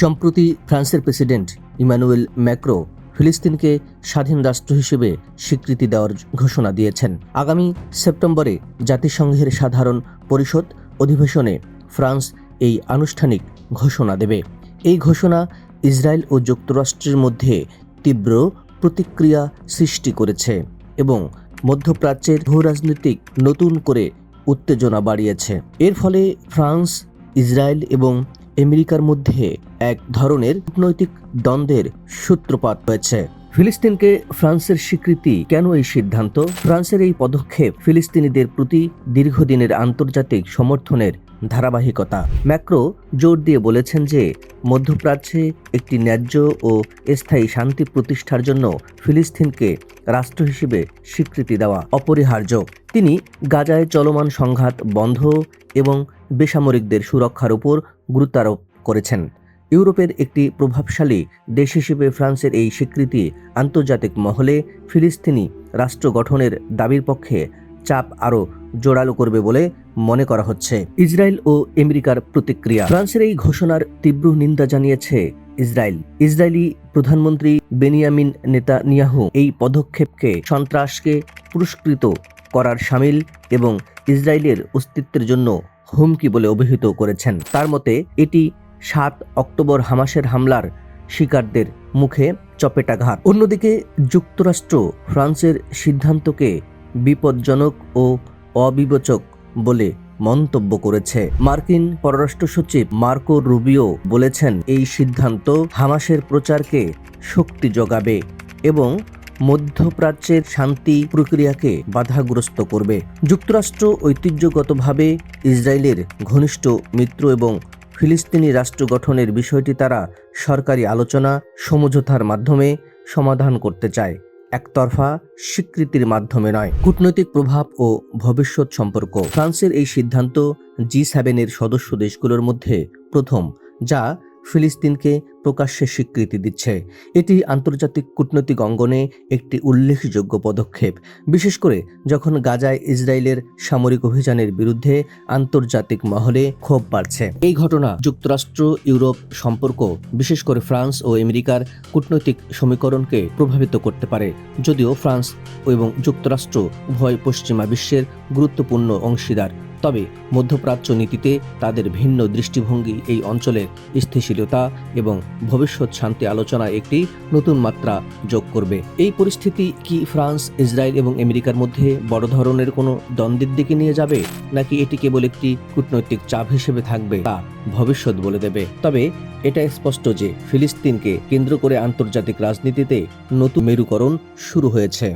সম্প্রতি ফ্রান্সের president Emmanuel Macron ফিলিস্তিনকে স্বাধীন রাষ্ট্র হিসেবে স্বীকৃতি দেওয়ার ঘোষণা দিয়েছেন। আগামী সেপ্টেম্বরে জাতিসংঘের সাধারণ পরিষদ অধিবেশনে ফ্রান্স এই আনুষ্ঠানিক ঘোষণা দেবে। এই ঘোষণা ইসরায়েল ও যুক্তরাষ্ট্রের মধ্যে তীব্র প্রতিক্রিয়া সৃষ্টি করেছে এবং মধ্যপ্রাচ্যের ভূরাজনৈতিক নতুন করে উত্তেজনা বাড়িয়েছে। এর ফলে ফ্রান্স, ইসরায়েল এবং আমেরিকার মধ্যে এক ধরনের কূটনৈতিক দ্বন্দ্বের সূত্রপাত হয়েছে। ফিলিস্তিনকে ফ্রান্সের স্বীকৃতি কেন এই সিদ্ধান্ত? ফ্রান্সের এই পদক্ষেপ ফিলিস্তিনিদের প্রতি দীর্ঘদিনের আন্তর্জাতিক সমর্থনের ধারাবাহিকতা। ম্যাক্রো জোর দিয়ে বলেছেন যে, মধ্যপ্রাচ্যে একটি ন্যায্য ও স্থায়ী শান্তি প্রতিষ্ঠার জন্য ফিলিস্তিনকে রাষ্ট্র হিসেবে স্বীকৃতি দেওয়া অপরিহার্য। তিনি গাজায় চলমান সংঘাত বন্ধ এবং বেসামরিকদের সুরক্ষার উপর গুরুত্ব আরোপ করেছেন। ইউরোপের একটি প্রভাবশালী দেশ হিসেবে ফ্রান্সের এই স্বীকৃতি আন্তর্জাতিক মহলে ফিলিস্তিনি রাষ্ট্র গঠনের দাবির পক্ষে চাপ আরও জোরালো করবে বলে মনে করা হচ্ছে। ইসরায়েল ও আমেরিকার প্রতিক্রিয়া। ফ্রান্সের এই ঘোষণার তীব্র নিন্দা জানিয়েছে ইসরায়েল। ইসরায়েলি প্রধানমন্ত্রী বেনিয়ামিন নেতানিয়াহু এই পদক্ষেপকে সন্ত্রাসকে পুরস্কৃত করার সামিল এবং ইসরায়েলের অস্তিত্বের জন্য হুমকি বলে অভিহিত করেছেন। তার মতে, এটি সাত অক্টোবর হামাসের হামলার শিকারদের মুখে চপেটাঘাত। অন্যদিকে, যুক্তরাষ্ট্র ফ্রান্সের সিদ্ধান্তকে বিপজ্জনক ও অবিবেচক বলে মন্তব্য করেছে। মার্কিন পররাষ্ট্র সচিব মার্কো রুবিও বলেছেন, এই সিদ্ধান্ত হামাসের প্রচারকে শক্তি যোগাবে এবং মধ্যপ্রাচ্যের শান্তি প্রক্রিয়াকে বাধাগ্রস্ত করবে। যুক্তরাষ্ট্র ঐতিহ্যগতভাবে ইসরায়েলের ঘনিষ্ঠ মিত্র এবং ফিলিস্তিনি রাষ্ট্র গঠনের বিষয়টি তারা সরকারি আলোচনা, সমঝোতার মাধ্যমে সমাধান করতে চায়। একতরফা স্বীকৃতির মাধ্যমে নয়। কূটনৈতিক প্রভাব ও ভবিষ্যৎ সম্পর্ক। ফ্রান্সের এই সিদ্ধান্ত জি সেভেনের সদস্য দেশগুলোর মধ্যে প্রথম, যা ফিলিস্তিনকে প্রকাশ্যে স্বীকৃতি দিচ্ছে। এটি আন্তর্জাতিক কূটনৈতিক অঙ্গনে একটি উল্লেখযোগ্য পদক্ষেপ। বিশেষ করে যখন গাজায় ইসরায়েলের সামরিক অভিযানের বিরুদ্ধে আন্তর্জাতিক মহলে ক্ষোভ বাড়ছে। এই ঘটনা যুক্তরাষ্ট্র, ইউরোপ সম্পর্ক, বিশেষ করে ফ্রান্স ও আমেরিকার কূটনৈতিক সমীকরণকে প্রভাবিত করতে পারে। যদিও ফ্রান্স এবং যুক্তরাষ্ট্র উভয় পশ্চিমা বিশ্বের গুরুত্বপূর্ণ অংশীদার। তবে মধ্যপ্রাচ্য নীতিতে তাদের ভিন্ন দৃষ্টিভঙ্গি এই অঞ্চলের স্থিতিশীলতা এবং ভবিষ্যৎ শান্তি আলোচনায় একটি নতুন মাত্রা যোগ করবে। এই পরিস্থিতি কি ফ্রান্স, ইসরায়েল এবং আমেরিকার মধ্যে বড় ধরনের কোনো দ্বন্দ্বের দিকে নিয়ে যাবে, নাকি এটি কেবল একটি কূটনৈতিক চাপ হিসেবে থাকবে তা ভবিষ্যৎ বলে দেবে? তবে এটা স্পষ্ট যে ফিলিস্তিনকে কেন্দ্র করে আন্তর্জাতিক রাজনীতিতে নতুন মেরুকরণ শুরু হয়েছে।